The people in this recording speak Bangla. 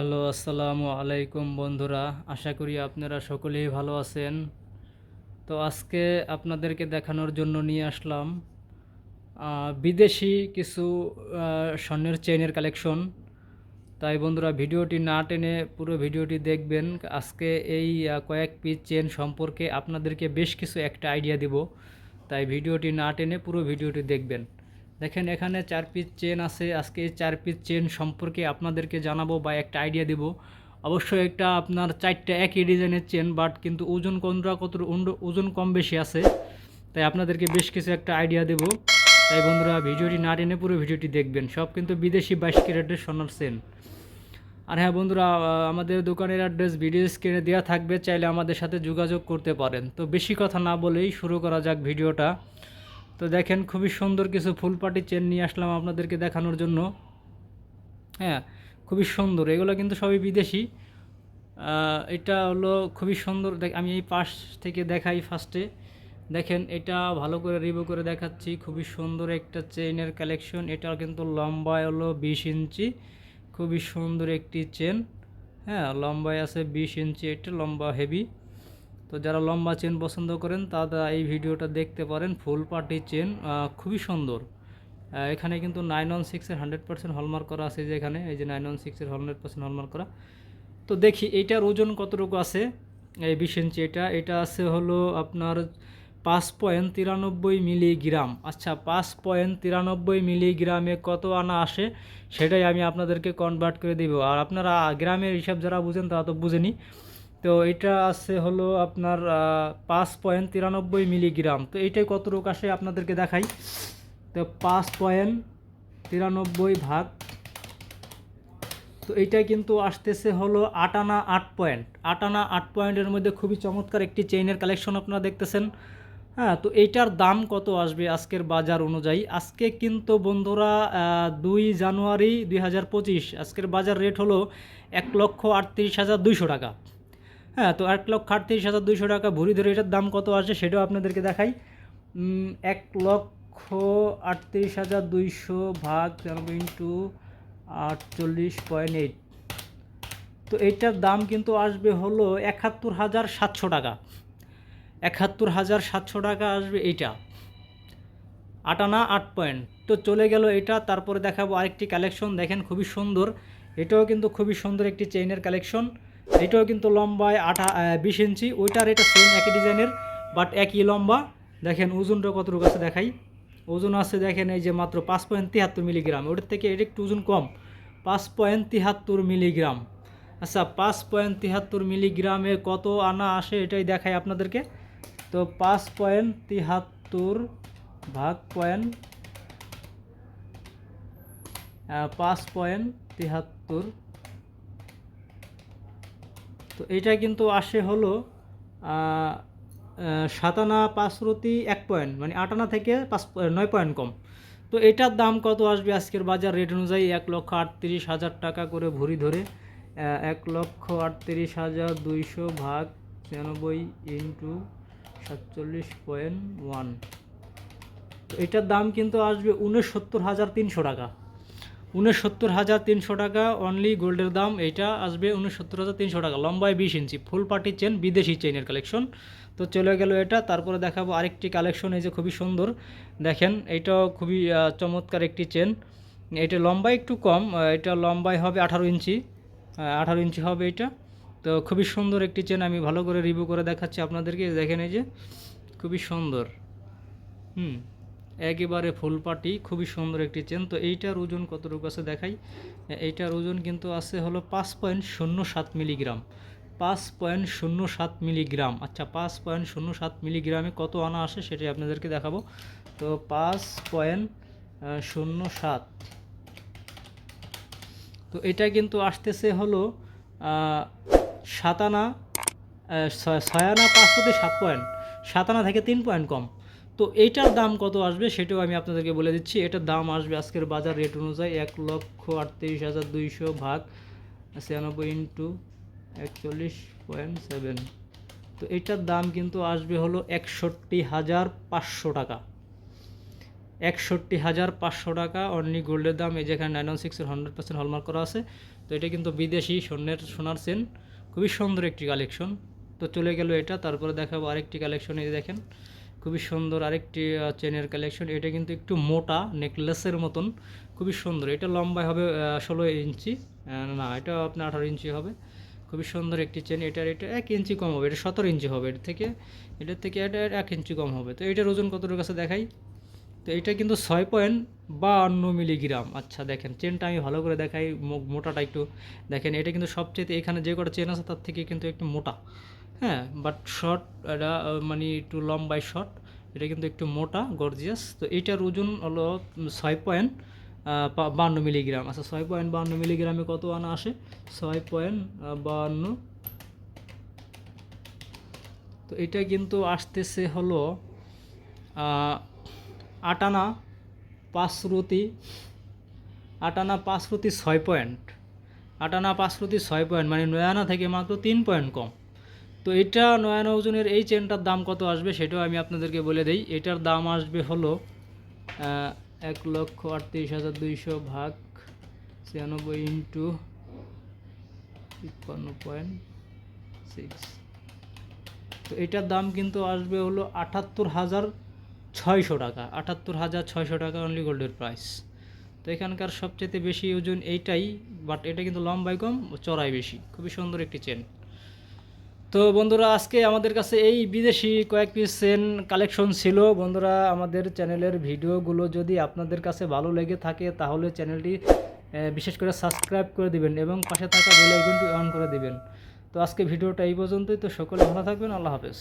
হ্যালো, আসসালামু আলাইকুম বন্ধুরা। আশা করি আপনারা সকলেই ভালো আছেন। তো আজকে আপনাদেরকে দেখানোর জন্য নিয়ে আসলাম বিদেশি কিছু স্বর্ণের চেইনের কালেকশন তাই বন্ধুরা, ভিডিওটি না টেনে পুরো ভিডিওটি দেখবেন। আজকে এই কয়েক পিস চেন সম্পর্কে আপনাদেরকে বেশ কিছু একটা আইডিয়া দিব। তাই ভিডিওটি না টেনে পুরো ভিডিওটি দেখবেন। দেখেন এখানে চার পিস চেন আছে। আজকে এই চার পিস চেন সম্পর্কে আপনাদেরকে জানাব বা একটা আইডিয়া দেব। অবশ্যই একটা আপনার চারটা একই ডিজাইনের চেন বাট কিন্তু ওজন কোনটা কত ওজন কম বেশি আছে, তাই আপনাদেরকে বেশ কিছু একটা আইডিয়া দেব। তাই বন্ধুরা, ভিডিওটি না টেনে পুরো ভিডিওটি দেখবেন। সব কিন্তু বিদেশি বাইশ ক্যারেটের সোনার চেন আর হ্যাঁ বন্ধুরা আমাদের দোকানের অ্যাড্রেস ভিডিও স্ক্রিনে দেওয়া থাকবে, চাইলে আমাদের সাথে যোগাযোগ করতে পারেন। তো বেশি কথা না বলেই শুরু করা যাক ভিডিওটা। তো দেখেন খুবই সুন্দর কিছু ফুল পাটি চেন নিয়ে আসলাম আপনাদেরকে দেখানোর জন্য। হ্যাঁ খুবই সুন্দর। এগুলো কিন্তু সবই বিদেশি। এটা হলো খুবই সুন্দর। দেখ, আমি এই পাশ থেকে দেখাই ফার্স্টে দেখেন, এটা ভালো করে রিভিউ করে দেখাচ্ছি। খুবই সুন্দর একটা চেইনের কালেকশন এটা কিন্তু লম্বায় হলো বিশ ইঞ্চি। খুবই সুন্দর একটি চেন হ্যাঁ লম্বায় আছে বিশ ইঞ্চি। এটা লম্বা হেভি তো যারা লম্বা চেন পছন্দ করেন, তারা এই ভিডিওটা দেখতে পারেন। ফুল পার্টি চেন খুবই সুন্দর। এখানে কিন্তু নাইন ওয়ান সিক্সের হান্ড্রেড পার্সেন্ট হলমার্ক করা আছে যে এখানে। এই যে নাইন ওয়ান সিক্সের হান্ড্রেড পার্সেন্ট হলমার্ক করা। তো দেখি, এইটার ওজন কতটুকু আছে? এই বিশ ইঞ্চি এটা। এটা আছে হলো আপনার পাঁচ পয়েন্ট তিরানব্বই মিলিগ্রাম। আচ্ছা পাঁচ পয়েন্ট তিরানব্বই মিলিগ্রামে কত আনা আসে সেটাই আমি আপনাদেরকে কনভার্ট করে দিব। আর আপনারা গ্রামের হিসাব যারা বুঝেন, তারা তো বুঝেনি। তো এটা আছে হলো আপনার পাঁচ পয়েন্ট তিরানব্বই মিলিগ্রাম। তো এইটাই কত রোগ আসে আপনাদেরকে দেখাই। তো পাঁচ পয়েন্ট তিরানব্বই ভাগ, তো এইটা কিন্তু আসতেছে হলো আটানা আট পয়েন্ট। আটানা আট পয়েন্টের মধ্যে খুবই চমৎকার একটি চেইনের কালেকশন আপনারা দেখতেছেন। হ্যাঁ তো এইটার দাম কত আসবে আজকের বাজার অনুযায়ী? আজকে কিন্তু বন্ধুরা দুই জানুয়ারি দুই হাজার পঁচিশ, আজকের বাজার রেট হলো এক লক্ষ আটত্রিশ হাজার দুইশো টাকা। হ্যাঁ তো এক লক্ষ আটত্রিশ হাজার দুইশো টাকা ভরি ধরে এটার দাম কত আসে সেটাও আপনাদেরকে দেখাই। এক লক্ষ আটত্রিশ হাজার দুইশো ভাগ ইন্টু আটচল্লিশ পয়েন্ট এইট। তো এইটার দাম কিন্তু আসবে হলো একাত্তর হাজার সাতশো টাকা। একাত্তর হাজার সাতশো টাকা আসবে এইটা। আটানা আট পয়েন্ট। তো চলে গেল এটা, তারপরে দেখাবো আরেকটি কালেকশন। দেখেন খুবই সুন্দর। এটাও কিন্তু খুবই সুন্দর একটি চেইনের কালেকশন। এটাও কিন্তু লম্বায় আঠা বিশ ইঞ্চি। ওইটার এটা সেম একই ডিজাইনের বাট একই লম্বা। দেখেন ওজনটা কতটুকু আছে দেখাই। ওজন আছে দেখেন এই যে মাত্র পাঁচ পয়েন্ট তিয়াত্তর মিলিগ্রাম। ওটার থেকে এটা একটু ওজন কম। পাঁচ পয়েন্ট তিয়াত্তর মিলিগ্রাম। আচ্ছা পাঁচ পয়েন্ট তিয়াত্তর মিলিগ্রামে কত আনা আসে এটাই দেখাই আপনাদেরকে। তো পাঁচ পয়েন্ট তিয়াত্তর ভাগ পয়েন্ট পাঁচ পয়েন্ট তিয়াত্তর তো এটা কিন্তু আসে হলো সাতানা পাঁচরতি এক পয়েন্ট মানে আটানা থেকে পাঁচ নয় পয়েন্ট কম। তো এটার দাম কত আসবে আজকের বাজার রেট অনুযায়ী? এক লক্ষ আটত্রিশ হাজার টাকা করে ভরি ধরে এক লক্ষ আটত্রিশ হাজার দুইশো ভাগ ছিয়ানব্বই ইন্টু সাতচল্লিশ পয়েন্ট ওয়ান। এটার দাম কিন্তু আসবে উনসত্তর হাজার তিনশো টাকা। উনসত্তর হাজার তিনশো টাকা অনলি গোল্ডের দাম এইটা আসবে উনসত্তর হাজার তিনশো টাকা। লম্বায় বিশ ইঞ্চি, ফুল পার্টি চেন বিদেশি চেনের কালেকশন তো চলে গেল এটা, তারপরে দেখাবো আরেকটি কালেকশন এই যে খুবই সুন্দর। দেখেন, এইটাও খুবই চমৎকার একটি চেন এটা লম্বায় একটু কম এটা লম্বায় হবে আঠারো ইঞ্চি আঠারো ইঞ্চি হবে এটা। তো খুবই সুন্দর একটি চেন আমি ভালো করে রিভিউ করে দেখাচ্ছি আপনাদেরকে। দেখেন এই যে, খুবই সুন্দর। হুম। একেবারে ফুলপাটি খুবই সুন্দর একটি চেন। তো এইটার ওজন কতটুকু আছে দেখাই? এইটার ওজন কিন্তু আছে হলো পাঁচ পয়েন্ট শূন্য সাত মিলিগ্রাম। পাঁচ পয়েন্ট শূন্য সাত মিলিগ্রাম। আচ্ছা পাঁচ পয়েন্ট শূন্য সাত মিলিগ্রামে কত আনা আসে সেটাই আপনাদেরকে দেখাবো। তো পাঁচ পয়েন্ট শূন্য সাত। তো এটা কিন্তু আসতেছে হলো সাতানা ছয়ানা পাঁচশোতে সাত পয়েন্ট। সাতানা থেকে তিন পয়েন্ট কম। তো এইটার দাম কত আসবে সেটাও আমি আপনাদেরকে বলে দিচ্ছি। এটার দাম আসবে আজকের বাজার রেট অনুযায়ী এক লক্ষ আটত্রিশ হাজার দুইশো ভাগ ছিয়ানব্বই ইন্টু একচল্লিশ পয়েন্ট সেভেন। তো এটার দাম কিন্তু আসবে হলো একষট্টি হাজার পাঁচশো টাকা। একষট্টি হাজার পাঁচশো টাকা অনলি গোল্ডের দাম, এই যেখানে নাইন ওয়ান সিক্সের হান্ড্রেড পার্সেন্ট হলমার্ক করা আছে। তো এটা কিন্তু বিদেশি স্বর্ণের, সোনার চেন খুবই সুন্দর একটি কালেকশন তো চলে গেল এটা, তারপরে দেখাবো আরেকটি কালেকশন এই দেখেন। খুবই সুন্দর আরেকটি চেনের কালেকশন এটা কিন্তু একটু মোটা নেকলেসের মতন। খুবই সুন্দর। এটা লম্বায় হবে ষোলো ইঞ্চি। না, এটা আপনার আঠারো ইঞ্চি হবে। খুবই সুন্দর একটি চেন এটার, এটা এক ইঞ্চি কম হবে। এটা সতেরো ইঞ্চি হবে। এর থেকে, এটার থেকে এটা এক ইঞ্চি কম হবে। তো এটার ওজন কতটুকু কাছে দেখাই? তো এটা কিন্তু ছয় পয়েন্ট বাহান্ন মিলিগ্রাম। আচ্ছা দেখেন। চেনটা আমি ভালো করে দেখাই। মোটাটা একটু দেখেন। এটা কিন্তু সবচেয়ে এখানে যে কটা চেন আছে, তার থেকে কিন্তু একটু মোটা। হ্যাঁ বাট শর্ট এটা মানে একটু লম্বাই শর্ট এটা কিন্তু একটু মোটা গর্জিয়াস তো এইটার ওজন হলো ছয় পয়েন্ট বাহান্ন মিলিগ্রাম আচ্ছা ছয় পয়েন্ট বাহান্ন মিলিগ্রামে কত আনা আসে? ছয় পয়েন্ট বাহান্ন তো এটা কিন্তু আসতেছে হলো আটানা পাঁচশ্রুতি আটানা পাঁচশ্রুতি ছয় পয়েন্ট আটানা পাঁচশ্রুতি ছয় পয়েন্ট মানে নয়ানা থেকে মাত্র তিন পয়েন্ট কম। তো এটা নয়ানা ওজনের এই চেনটার দাম কত আসবে সেটাও আমি আপনাদেরকে বলে দিই। এটার দাম আসবে হলো এক লক্ষ আটত্রিশ হাজার দুইশো ভাগ ছিয়ানব্বই ইন্টু তিপ্পান্ন পয়েন্ট সিক্স। তো এটার দাম কিন্তু আসবে হলো আটাত্তর হাজার ছয়শো টাকা, আটাত্তর হাজার ছয়শো টাকা অনলি গোল্ডের প্রাইস তো এখানকার সবচেয়ে বেশি ওজন এইটাই বাট এটা কিন্তু লম্বাই কম চড়াই বেশি। খুবই সুন্দর একটি চেন তো বন্ধুরা, আজকে আমাদের কাছে এই বিদেশি কয়েক পিস সেন কালেকশন ছিল। বন্ধুরা, আমাদের চ্যানেলের ভিডিওগুলো যদি আপনাদের কাছে ভালো লেগে থাকে, তাহলে চ্যানেলটি বিশেষ করে সাবস্ক্রাইব করে দিবেন এবং পাশে থাকা বেল আইকনটি অন করে দিবেন। তো আজকে ভিডিওটা এই পর্যন্তই। তো সকলে ভালো থাকবেন। আল্লাহ হাফেজ।